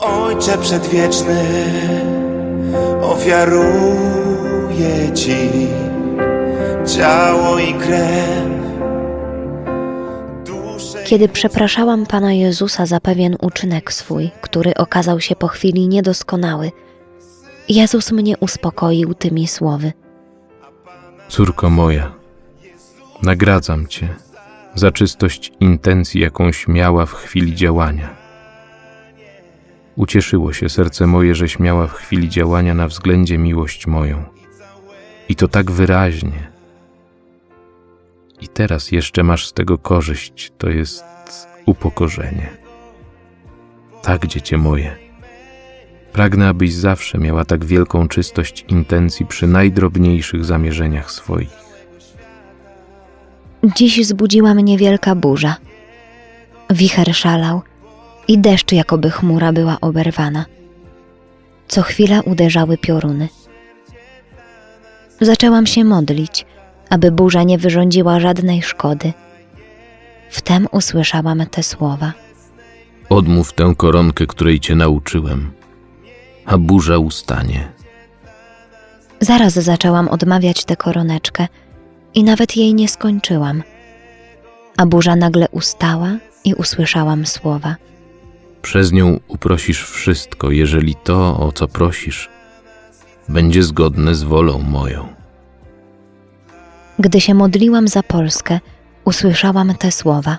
Ojcze przedwieczny, ofiaruję Ci ciało i krew. Duszę Kiedy przepraszałam Pana Jezusa za pewien uczynek swój, który okazał się po chwili niedoskonały, Jezus mnie uspokoił tymi słowy. Córko moja, nagradzam Cię za czystość intencji, jakąś miała w chwili działania. Ucieszyło się serce moje, żeś miała w chwili działania na względzie miłość moją. I to tak wyraźnie. I teraz jeszcze masz z tego korzyść, to jest upokorzenie. Tak, dziecię moje. Pragnę, abyś zawsze miała tak wielką czystość intencji przy najdrobniejszych zamierzeniach swoich. Dziś zbudziła mnie wielka burza. Wicher szalał i deszcz jakoby chmura była oberwana. Co chwila uderzały pioruny. Zaczęłam się modlić, aby burza nie wyrządziła żadnej szkody. Wtem usłyszałam te słowa. Odmów tę koronkę, której cię nauczyłem, a burza ustanie. Zaraz zaczęłam odmawiać tę koroneczkę i nawet jej nie skończyłam. A burza nagle ustała i usłyszałam słowa. Przez nią uprosisz wszystko, jeżeli to, o co prosisz, będzie zgodne z wolą moją. Gdy się modliłam za Polskę, usłyszałam te słowa.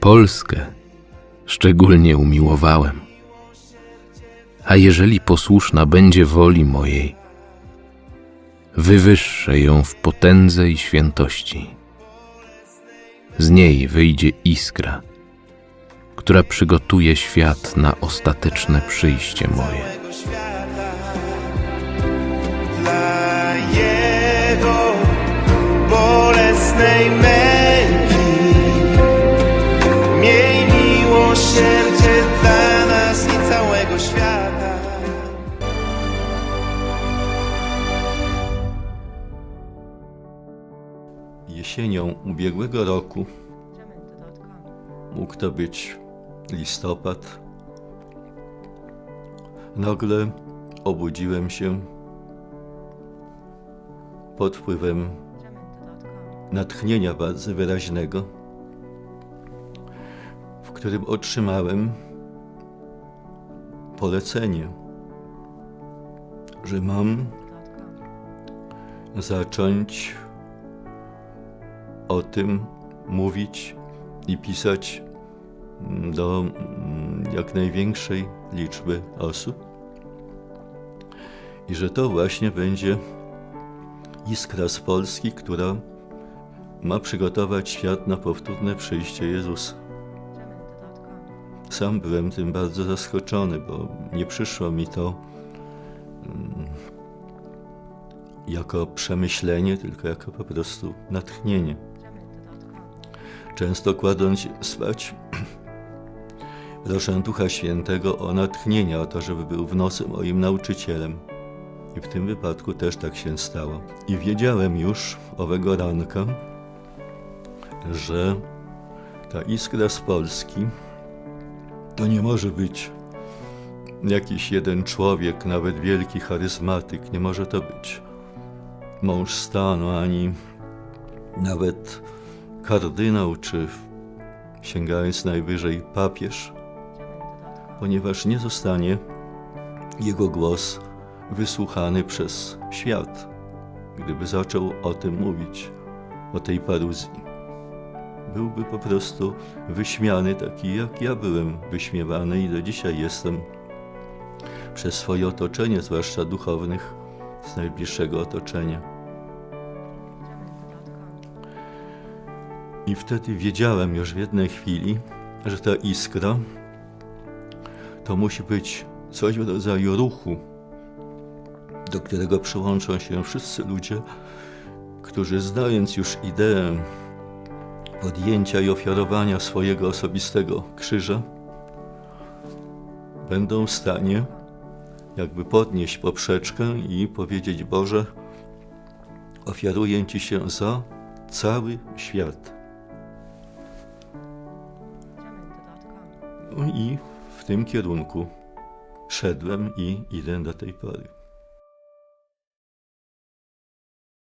Polskę szczególnie umiłowałem. A jeżeli posłuszna będzie woli mojej, wywyższę ją w potędze i świętości. Z niej wyjdzie iskra, która przygotuje świat na ostateczne przyjście moje. całego świata dla Jego bolesnej męki. Miej miłosierdzie dla nas i całego świata. Jesienią ubiegłego roku mógł to być listopad. Nagle obudziłem się pod wpływem natchnienia bardzo wyraźnego, w którym otrzymałem polecenie, że mam zacząć o tym mówić i pisać do mm, jak największej liczby osób. I że to właśnie będzie iskra z Polski, która ma przygotować świat na powtórne przyjście Jezusa. Sam byłem tym bardzo zaskoczony, bo nie przyszło mi to mm, jako przemyślenie, tylko jako po prostu natchnienie. Często kładąc spać, proszę Ducha Świętego o natchnienie, o to, żeby był w nocy moim nauczycielem. I w tym wypadku też tak się stało. I wiedziałem już owego ranka, że ta iskra z Polski to nie może być jakiś jeden człowiek, nawet wielki charyzmatyk, nie może to być mąż stanu, ani nawet kardynał, czy sięgając najwyżej papież, ponieważ nie zostanie jego głos wysłuchany przez świat, gdyby zaczął o tym mówić, o tej paruzji. Byłby po prostu wyśmiany, taki jak ja byłem wyśmiewany i do dzisiaj jestem przez swoje otoczenie, zwłaszcza duchownych, z najbliższego otoczenia. I wtedy wiedziałem już w jednej chwili, że ta iskra to musi być coś w rodzaju ruchu, do którego przyłączą się wszyscy ludzie, którzy znając już ideę podjęcia i ofiarowania swojego osobistego krzyża, będą w stanie jakby podnieść poprzeczkę i powiedzieć: Boże, ofiaruję Ci się za cały świat. No i w tym kierunku szedłem i idę do tej pory.